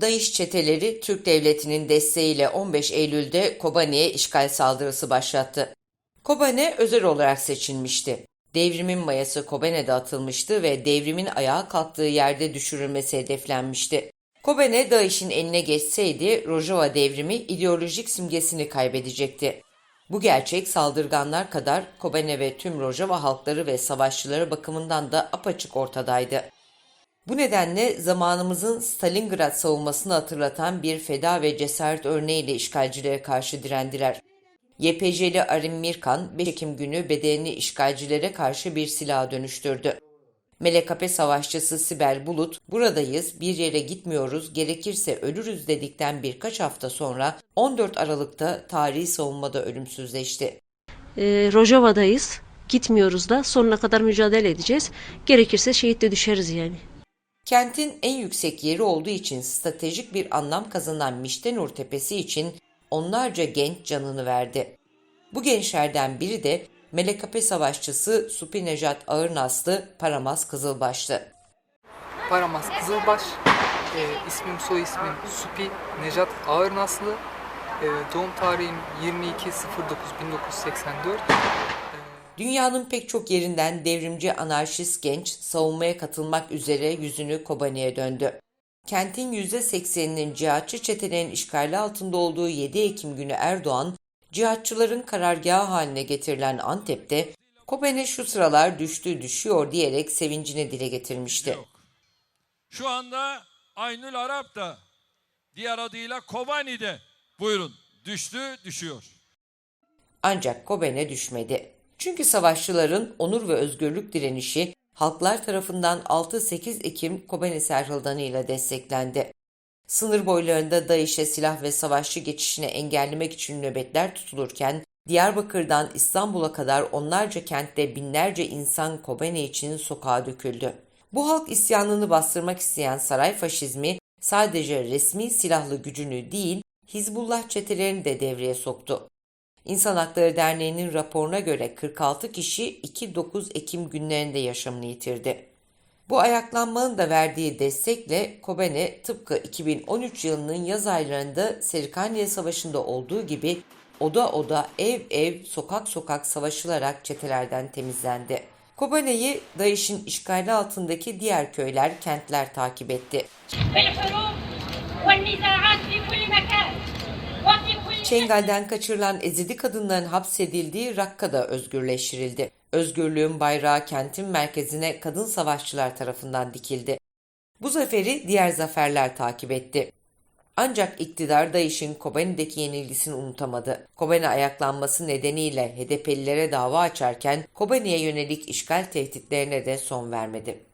DAEŞ çeteleri Türk Devleti'nin desteğiyle 15 Eylül'de Kobane'ye işgal saldırısı başlattı. Kobane özel olarak seçilmişti. Devrimin mayası Kobane'de atılmıştı ve devrimin ayağa kalktığı yerde düşürülmesi hedeflenmişti. Kobane DAEŞ'in eline geçseydi Rojava devrimi ideolojik simgesini kaybedecekti. Bu gerçek saldırganlar kadar Kobane ve tüm Rojava halkları ve savaşçıları bakımından da apaçık ortadaydı. Bu nedenle zamanımızın Stalingrad savunmasını hatırlatan bir feda ve cesaret örneğiyle işgalcilere karşı direndiler. YPJ'li Arim Mirkan 5 Ekim günü bedenini işgalcilere karşı bir silaha dönüştürdü. MLKP savaşçısı Sibel Bulut, buradayız, bir yere gitmiyoruz, gerekirse ölürüz dedikten birkaç hafta sonra 14 Aralık'ta tarihi savunmada ölümsüzleşti. E, Rojava'dayız. Gitmiyoruz da sonuna kadar mücadele edeceğiz. Gerekirse şehit de düşeriz yani. Kentin en yüksek yeri olduğu için stratejik bir anlam kazanan Miştenur Tepesi için onlarca genç canını verdi. Bu gençlerden biri de MLKP savaşçısı Supi Nejat Ağırnaslı Paramaz Kızılbaş'tı. Paramaz Kızılbaş, e, ismim soy ismim Supi Nejat Ağırnaslı, e, doğum tarihim 22.09.1984. Dünyanın pek çok yerinden devrimci anarşist genç savunmaya katılmak üzere yüzünü Kobane'ye döndü. Kentin %80'inin cihatçı çetelerin işgali altında olduğu 7 Ekim günü Erdoğan, cihatçıların karargahı haline getirilen Antep'te Kobane şu sıralar düştü düşüyor diyerek sevincini dile getirmişti. yok. Şu anda Aynül Arap da diğer adıyla Kobani'de buyurun düştü düşüyor. Ancak Kobane düşmedi. Çünkü savaşçıların onur ve özgürlük direnişi halklar tarafından 6-8 Ekim Kobane Serhıldanı ile desteklendi. Sınır boylarında DAEŞ'e silah ve savaşçı geçişini engellemek için nöbetler tutulurken Diyarbakır'dan İstanbul'a kadar onlarca kentte binlerce insan Kobane için sokağa döküldü. Bu halk isyanını bastırmak isteyen saray faşizmi sadece resmi silahlı gücünü değil Hizbullah çetelerini de devreye soktu. İnsan Hakları Derneği'nin raporuna göre 46 kişi 2-9 Ekim günlerinde yaşamını yitirdi. Bu ayaklanmanın da verdiği destekle Kobane tıpkı 2013 yılının yaz aylarında Serikaniye Savaşı'nda olduğu gibi oda oda, ev ev, sokak sokak savaşılarak çetelerden temizlendi. Kobane'yi DAEŞ'in işgali altındaki diğer köyler, kentler takip etti. Çengel'den kaçırılan ezidi kadınların hapsedildiği Rakka'da özgürleştirildi. Özgürlüğün bayrağı kentin merkezine kadın savaşçılar tarafından dikildi. Bu zaferi diğer zaferler takip etti. Ancak iktidar DAEŞ'in Kobani'deki yenilgisini unutamadı. Kobani ayaklanması nedeniyle HDP'lilere dava açarken Kobani'ye yönelik işgal tehditlerine de son vermedi.